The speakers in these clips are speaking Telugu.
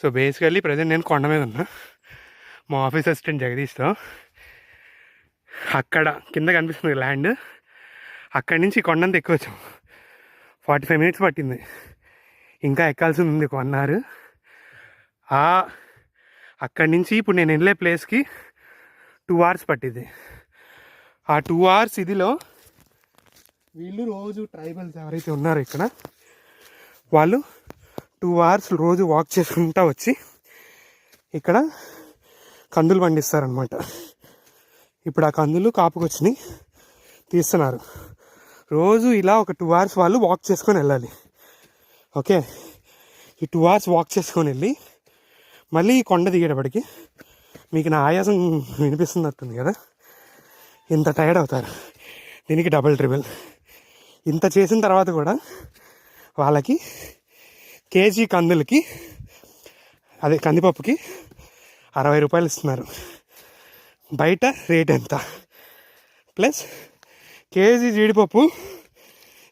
సో బేసికల్లీ ప్రజెంట్ నేను కొండ మీద ఉన్నా. మా ఆఫీస్ అసిస్టెంట్ జగదీష్తో. అక్కడ కింద కనిపిస్తుంది ల్యాండ్ అక్కడి నుంచి కొండంత ఎక్కువ వచ్చాం ఫార్టీ ఫైవ్ మినిట్స్ పట్టింది. ఇంకా ఎక్కాల్సి ఉంది వన్ అవర్ ఆ అక్కడి నుంచి ఇప్పుడు నేను వెళ్ళే ప్లేస్కి టూ అవర్స్ పట్టింది. ఆ టూ అవర్స్ ఇదిలో వీళ్ళు రోజు ట్రైబల్స్ ఎవరైతే ఉన్నారో ఇక్కడ వాళ్ళు టూ అవర్స్ రోజు వాక్ చేసుకుంటా వచ్చి ఇక్కడ కందులు పండిస్తారనమాట ఇప్పుడు ఆ కందులు కాపుకొచ్చినాయి తీస్తున్నారు. రోజు ఇలా ఒక టూ అవర్స్ వాళ్ళు వాక్ చేసుకొని వెళ్ళాలి. ఓకే? ఈ టూ అవర్స్ వాక్ చేసుకొని వెళ్ళి మళ్ళీ ఈ కొండ దిగేటప్పటికి మీకు నా ఆయాసం వినిపిస్తున్నట్టుంది కదా? ఇంత టైర్డ్ అవుతారు. దీనికి డబుల్ ట్రిబుల్ ఇంత చేసిన తర్వాత కూడా వాళ్ళకి కేజీ కందులకి అదే కందిపప్పుకి అరవై రూపాయలు ఇస్తున్నారు. బయట రేట్ ఎంత? ప్లస్ కేజీ జీడిపప్పు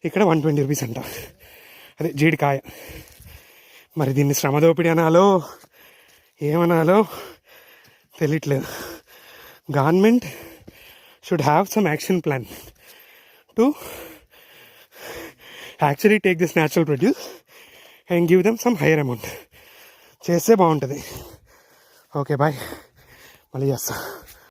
ఇక్కడ వన్ ట్వంటీ రూపీస్ అంట. అదే జీడికాయ. మరి దీన్ని శ్రమ దోపిడీ అనాలో? ఏమనాలో? తెలియట్లేదు government should have some action plan to actually take this natural produce and give them some higher amount చేస్తే బాగుంటుంది. ఓకే బాయ్ మళ్ళీ చేస్తా.